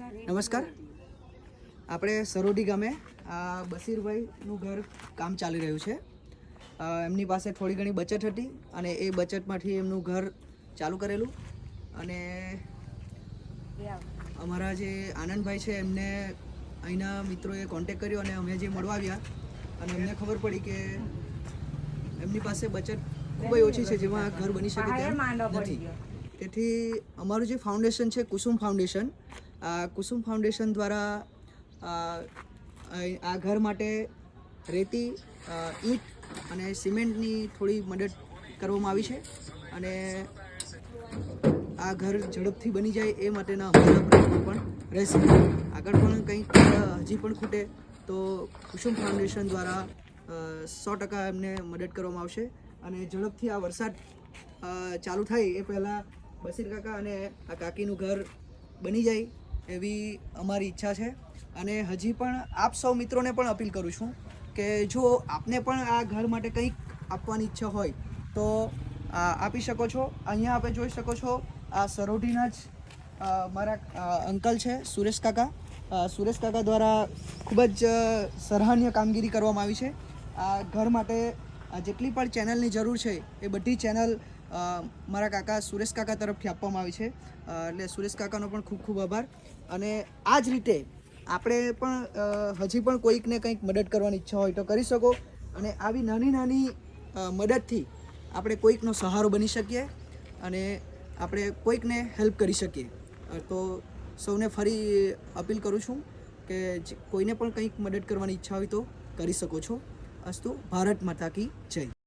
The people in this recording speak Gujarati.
નમસ્કાર. આપણે સરોડી ગામે, આ બસીરભાઈનું ઘર કામ ચાલી રહ્યું છે. એમની પાસે થોડી ઘણી બચત હતી અને એ બચતમાંથી એમનું ઘર ચાલુ કરેલું. અને અમારા જે આનંદભાઈ છે, એમને અહીંના મિત્રોએ કોન્ટેક કર્યો અને અમે જે મળવા આવ્યા, અને અમને ખબર પડી કે એમની પાસે બચત ખૂબ જ ઓછી છે, જેમાં ઘર બની શકે તેમ નથી. તેથી અમારું જે ફાઉન્ડેશન છે, કુસુમ ફાઉન્ડેશન આ કુસુમ ફાઉન્ડેશન દ્વારા, આ ઘર માટે રેતી ઈંટ અને સિમેન્ટની થોડી મદદ કરવામાં આવી છે અને આ ઘર ઝડપથી બની જાય એ માટેના અમારા પ્રયત્નો પણ રહેશે. આગળ પણ કંઈક હજી પણ ખૂટે તો કુસુમ ફાઉન્ડેશન દ્વારા સો ટકા એમને મદદ કરવામાં આવશે અને ઝડપથી આ વરસાદ ચાલુ થાય એ પહેલાં બસીર કાકા અને આ કાકીનું ઘર બની જાય એવી અમારી ઈચ્છા છે. અને હજી પણ આપ સૌ મિત્રોને પણ અપીલ કરું છું કે જો આપને પણ આ ઘર માટે કંઈક આપવાની ઈચ્છા હોય, તો આપી શકો છો. અહીંયા આપણે જોઈ શકો છો, આ સરોઢીના જ મારા અંકલ છે, સુરેશ કાકા. સુરેશ કાકા દ્વારા ખૂબ જ સરાહનીય કામગીરી કરવામાં આવી છે. આ ઘર માટે જેટલી પણ ચેનલની જરૂર છે, એ બધી ચેનલ મારા કાકા સુરેશ કાકા તરફથી આપવામાં આવી છે. એટલે સુરેશ કાકાનો પણ ખૂબ ખૂબ આભાર. અને આ જ રીતે આપણે પણ હજી પણ કોઈકને કંઈક મદદ કરવાની ઈચ્છા હોય તો કરી શકો. અને આવી નાની નાની મદદથી આપણે કોઈકનો સહારો બની શકીએ અને આપણે કોઈકને હેલ્પ કરી શકીએ. તો સૌને ફરી અપીલ કરું છું કે કોઈને પણ કંઈક મદદ કરવાની ઈચ્છા હોય તો કરી શકો છો. અસ્તુ, ભારત માતા કી જય.